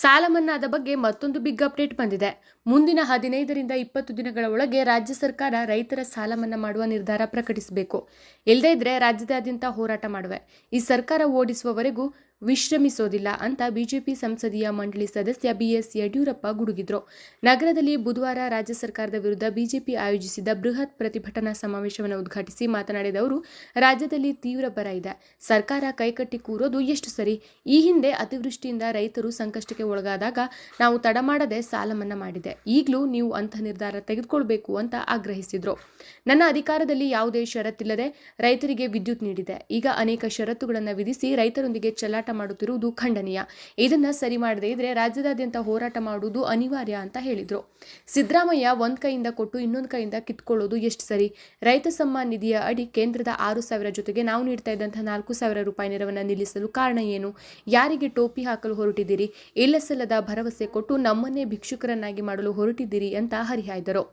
ಸಾಲ ಮನ್ನಾದ ಬಗ್ಗೆ ಮತ್ತೊಂದು ಬಿಗ್ ಅಪ್ಡೇಟ್ ಬಂದಿದೆ. ಮುಂದಿನ ಹದಿನೈದರಿಂದ ಇಪ್ಪತ್ತು ದಿನಗಳ ಒಳಗೆ ರಾಜ್ಯ ಸರ್ಕಾರ ರೈತರ ಸಾಲ ಮನ್ನಾ ಮಾಡುವ ನಿರ್ಧಾರ ಪ್ರಕಟಿಸಬೇಕು. ಇಲ್ಲದೇ ಇದ್ರೆ ರಾಜ್ಯದಾದ್ಯಂತ ಹೋರಾಟ ಮಾಡುವೆ. ಈ ಸರ್ಕಾರ ಓಡಿಸುವವರೆಗೂ ವಿಶ್ರಮಿಸೋದಿಲ್ಲ ಅಂತ ಬಿಜೆಪಿ ಸಂಸದೀಯ ಮಂಡಳಿ ಸದಸ್ಯ ಬಿಎಸ್ ಯಡಿಯೂರಪ್ಪ ಗುಡುಗಿದ್ರು. ನಗರದಲ್ಲಿ ಬುಧವಾರ ರಾಜ್ಯ ಸರ್ಕಾರದ ವಿರುದ್ಧ ಬಿಜೆಪಿ ಆಯೋಜಿಸಿದ ಬೃಹತ್ ಪ್ರತಿಭಟನಾ ಸಮಾವೇಶವನ್ನು ಉದ್ಘಾಟಿಸಿ ಮಾತನಾಡಿದ ಅವರು, ರಾಜ್ಯದಲ್ಲಿ ತೀವ್ರ ಬರ ಇದೆ. ಸರ್ಕಾರ ಕೈಕಟ್ಟಿ ಕೂರೋದು ಎಷ್ಟು ಸರಿ? ಈ ಹಿಂದೆ ಅತಿವೃಷ್ಟಿಯಿಂದ ರೈತರು ಸಂಕಷ್ಟಕ್ಕೆ ಒಳಗಾದಾಗ ನಾವು ತಡ ಮಾಡದೆ ಮಾಡಿದೆ. ಈಗಲೂ ನೀವು ಅಂಥ ನಿರ್ಧಾರ ತೆಗೆದುಕೊಳ್ಬೇಕು ಅಂತ ಆಗ್ರಹಿಸಿದ್ರು. ನನ್ನ ಅಧಿಕಾರದಲ್ಲಿ ಯಾವುದೇ ಷರತ್ತಿಲ್ಲದೆ ರೈತರಿಗೆ ವಿದ್ಯುತ್ ನೀಡಿದೆ. ಈಗ ಅನೇಕ ಷರತ್ತುಗಳನ್ನು ವಿಧಿಸಿ ರೈತರೊಂದಿಗೆ ಚೆಲ್ಲಾಟ ಮಾಡುತ್ತಿರುವುದು ಖಂಡನೀಯ. ಇದನ್ನು ಸರಿ ಮಾಡದೇ ಇದ್ರೆ ರಾಜ್ಯದಾದ್ಯಂತ ಹೋರಾಟ ಮಾಡುವುದು ಅನಿವಾರ್ಯ ಅಂತ ಹೇಳಿದರು. ಸಿದ್ದರಾಮಯ್ಯ ಒಂದು ಕೈಯಿಂದ ಕೊಟ್ಟು ಇನ್ನೊಂದು ಕೈಯಿಂದ ಕಿತ್ಕೊಳ್ಳೋದು ಎಷ್ಟು ಸರಿ? ರೈತ ಸಮ್ಮಾನ್ ನಿಧಿಯ ಅಡಿ ಕೇಂದ್ರದ ಆರು ಸಾವಿರ ಜೊತೆಗೆ ನಾವು ನೀಡ್ತಾ ಇದ್ದಂತಹ ನಾಲ್ಕು ಸಾವಿರ ರೂಪಾಯಿ ನೆರವನ್ನು ನಿಲ್ಲಿಸಲು ಕಾರಣ ಏನು? ಯಾರಿಗೆ ಟೋಪಿ ಹಾಕಲು ಹೊರಟಿದ್ದೀರಿ? ಇಲ್ಲಸಲ್ಲದ ಭರವಸೆ ಕೊಟ್ಟು ನಮ್ಮನ್ನೇ ಭಿಕ್ಷುಕರನ್ನಾಗಿ ಮಾಡಲು ಹೊರಟಿದ್ದೀರಿ ಅಂತ ಹರಿಹಾಯ್ದರು.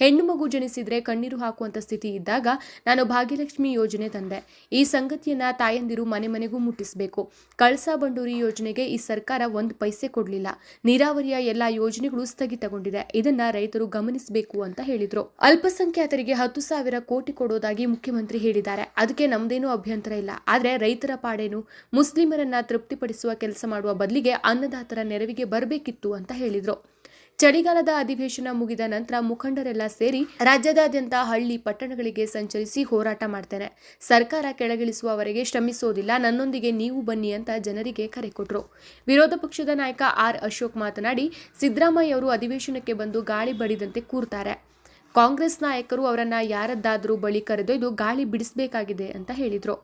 ಹೆಣ್ಣು ಮಗು ಜನಿಸಿದ್ರೆ ಕಣ್ಣೀರು ಹಾಕುವಂತ ಸ್ಥಿತಿ ಇದ್ದಾಗ ನಾನು ಭಾಗ್ಯಲಕ್ಷ್ಮಿ ಯೋಜನೆ ತಂದೆ. ಈ ಸಂಗತಿಯನ್ನ ತಾಯಂದಿರು ಮನೆ ಮನೆಗೂ ಮುಟ್ಟಿಸಬೇಕು. ಕಳಸಾ ಬಂಡೂರಿ ಯೋಜನೆಗೆ ಈ ಸರ್ಕಾರ ಒಂದು ಪೈಸೆ ಕೊಡಲಿಲ್ಲ. ನೀರಾವರಿಯ ಎಲ್ಲ ಯೋಜನೆಗಳು ಸ್ಥಗಿತಗೊಂಡಿದೆ. ಇದನ್ನ ರೈತರು ಗಮನಿಸಬೇಕು ಅಂತ ಹೇಳಿದ್ರು. ಅಲ್ಪಸಂಖ್ಯಾತರಿಗೆ ಹತ್ತು ಸಾವಿರ ಕೋಟಿ ಕೊಡೋದಾಗಿ ಮುಖ್ಯಮಂತ್ರಿ ಹೇಳಿದ್ದಾರೆ. ಅದಕ್ಕೆ ನಮ್ದೇನೂ ಅಭ್ಯಂತರ ಇಲ್ಲ. ಆದರೆ ರೈತರ ಪಾಡೇನು? ಮುಸ್ಲಿಮರನ್ನ ತೃಪ್ತಿಪಡಿಸುವ ಕೆಲಸ ಮಾಡುವ ಬದಲಿಗೆ ಅನ್ನದಾತರ ನೆರವಿಗೆ ಬರಬೇಕಿತ್ತು ಅಂತ ಹೇಳಿದ್ರು. ಚಳಿಗಾಲದ ಅಧಿವೇಶನ ಮುಗಿದ ನಂತರ ಮುಖಂಡರೆಲ್ಲ ಸೇರಿ ರಾಜ್ಯದಾದ್ಯಂತ ಹಳ್ಳಿ ಪಟ್ಟಣಗಳಿಗೆ ಸಂಚರಿಸಿ ಹೋರಾಟ ಮಾಡ್ತೇನೆ ಸರ್ಕಾರ ಕೆಳಗಿಳಿಸುವವರೆಗೆ ಶ್ರಮಿಸೋದಿಲ್ಲ, ನನ್ನೊಂದಿಗೆ ನೀವು ಬನ್ನಿ ಅಂತ ಜನರಿಗೆ ಕರೆ ಕೊಟ್ಟರು ವಿರೋಧ ಪಕ್ಷದ ನಾಯಕ ಆರ್ ಅಶೋಕ್ ಮಾತನಾಡಿ, ಸಿದ್ದರಾಮಯ್ಯ ಅವರು ಅಧಿವೇಶನಕ್ಕೆ ಬಂದು ಗಾಳಿ ಬಡಿದಂತೆ ಕೂರ್ತಾರೆ. ಕಾಂಗ್ರೆಸ್ ನಾಯಕರು ಅವರನ್ನ ಯಾರದ್ದಾದರೂ ಬಳಿ ಕರೆದೊಯ್ದು ಗಾಳಿ ಬಿಡಿಸಬೇಕಾಗಿದೆ ಅಂತ ಹೇಳಿದರು.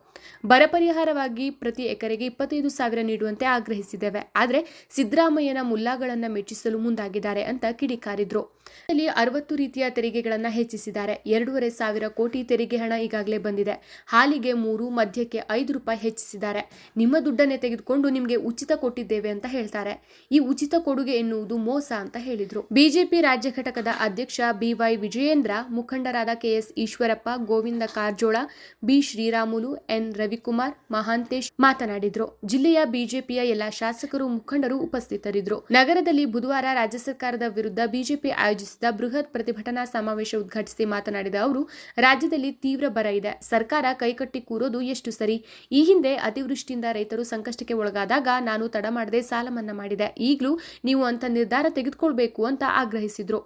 ಬರ ಪರಿಹಾರವಾಗಿ ಪ್ರತಿ ಎಕರೆಗೆ ಇಪ್ಪತ್ತೈದು ಸಾವಿರ ನೀಡುವಂತೆ ಆಗ್ರಹಿಸಿದ್ದೇವೆ. ಆದರೆ ಸಿದ್ದರಾಮಯ್ಯನ ಮುಲ್ಲಾಗಳನ್ನು ಮೆಚ್ಚಿಸಲು ಮುಂದಾಗಿದ್ದಾರೆ ಅಂತ ಕಿಡಿಕಾರಿದ್ರು. ಅಲ್ಲಿ ಅರವತ್ತು ರೀತಿಯ ತೆರಿಗೆಗಳನ್ನು ಹೆಚ್ಚಿಸಿದ್ದಾರೆ. ಎರಡೂವರೆ ಸಾವಿರ ಕೋಟಿ ತೆರಿಗೆ ಹಣ ಈಗಾಗಲೇ ಬಂದಿದೆ. ಹಾಲಿಗೆ ಮೂರು ಮಧ್ಯಕ್ಕೆ ಐದು ರೂಪಾಯಿ ಹೆಚ್ಚಿಸಿದ್ದಾರೆ. ನಿಮ್ಮ ದುಡ್ಡನ್ನೇ ತೆಗೆದುಕೊಂಡು ನಿಮಗೆ ಉಚಿತ ಕೊಟ್ಟಿದ್ದೇವೆ ಅಂತ ಹೇಳ್ತಾರೆ. ಈ ಉಚಿತ ಕೊಡುಗೆ ಎನ್ನುವುದು ಮೋಸ ಅಂತ ಹೇಳಿದರು. ಬಿಜೆಪಿ ರಾಜ್ಯ ಘಟಕದ ಅಧ್ಯಕ್ಷ ಬಿವೈ ವಿಜಯೇಂದ್ರ ಮುಖಂಡರಾದ KS Eshwarappa, Govind Karjol, B Sriramulu, N Ravikumar, Mahantesh ಮಾತನಾಡಿದ್ರು. ಜಿಲ್ಲೆಯ ಬಿಜೆಪಿಯ ಎಲ್ಲ ಶಾಸಕರು, ಮುಖಂಡರು ಉಪಸ್ಥಿತರಿದ್ದರು. ನಗರದಲ್ಲಿ ಬುಧವಾರ ರಾಜ್ಯ ಸರ್ಕಾರದ ವಿರುದ್ಧ ಬಿಜೆಪಿ ಆಯೋಜಿಸಿದ ಬೃಹತ್ ಪ್ರತಿಭಟನಾ ಸಮಾವೇಶ ಉದ್ಘಾಟಿಸಿ ಮಾತನಾಡಿದ ಅವರು, ರಾಜ್ಯದಲ್ಲಿ ತೀವ್ರ ಬರ ಇದೆ. ಸರ್ಕಾರ ಕೈಕಟ್ಟಿ ಕೂರೋದು ಎಷ್ಟು ಸರಿ? ಈ ಹಿಂದೆ ಅತಿವೃಷ್ಟಿಯಿಂದ ರೈತರು ಸಂಕಷ್ಟಕ್ಕೆ ಒಳಗಾದಾಗ ನಾನು ತಡ ಮಾಡದೆ ಸಾಲ ಮನ್ನಾ ಮಾಡಿದೆ. ಈಗಲೂ ನೀವು ಅಂತ ನಿರ್ಧಾರ ತೆಗೆದುಕೊಳ್ಬೇಕು ಅಂತ ಆಗ್ರಹಿಸಿದ್ರು.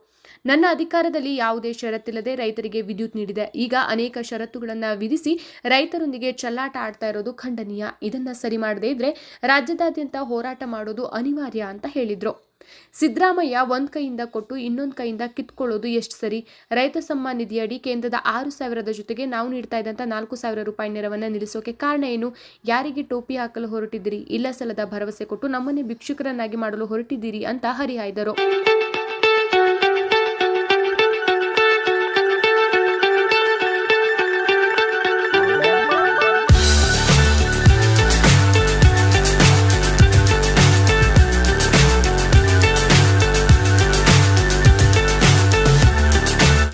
ನನ್ನ ಅಧಿಕಾರದಲ್ಲಿ ಯಾವುದೇ ಷರತ್ತಿಲ್ಲದೆ ರೈತರಿಗೆ ವಿದ್ಯುತ್ ನೀಡಿದೆ. ಈಗ ಅನೇಕ ಷರತ್ತುಗಳನ್ನು ವಿಧಿಸಿ ರೈತರೊಂದಿಗೆ ಚಲ್ಲಾಟ ಆಡ್ತಾ ಇರೋದು ಖಂಡನೀಯ. ಇದನ್ನ ಸರಿ ಮಾಡದೇ ಇದ್ರೆ ರಾಜ್ಯದಾದ್ಯಂತ ಹೋರಾಟ ಮಾಡೋದು ಅನಿವಾರ್ಯ ಅಂತ ಹೇಳಿದ್ರು. ಸಿದ್ದರಾಮಯ್ಯ ಒಂದ್ ಕೈಯಿಂದ ಕೊಟ್ಟು ಇನ್ನೊಂದು ಕೈಯಿಂದ ಕಿತ್ಕೊಳ್ಳೋದು ಎಷ್ಟು ಸರಿ? ರೈತ ಸಮ್ಮಾನ್ ನಿಧಿಯಡಿ ಕೇಂದ್ರದ ಆರು ಸಾವಿರದ ಜೊತೆಗೆ ನಾವು ನೀಡ್ತಾ ಇದ್ದಂಥ ನಾಲ್ಕು ಸಾವಿರ ರೂಪಾಯಿ ನೆರವನ್ನು ನಿಲ್ಲಿಸೋಕೆ ಕಾರಣ ಏನು? ಯಾರಿಗೆ ಟೋಪಿ ಹಾಕಲು ಹೊರಟಿದ್ದೀರಿ? ಇಲ್ಲ ಸಲದ ಭರವಸೆ ಕೊಟ್ಟು ನಮ್ಮನ್ನೇ ಭಿಕ್ಷುಕರನ್ನಾಗಿ ಮಾಡಲು ಹೊರಟಿದ್ದೀರಿ ಅಂತ ಹರಿಹಾಯ್ದರು.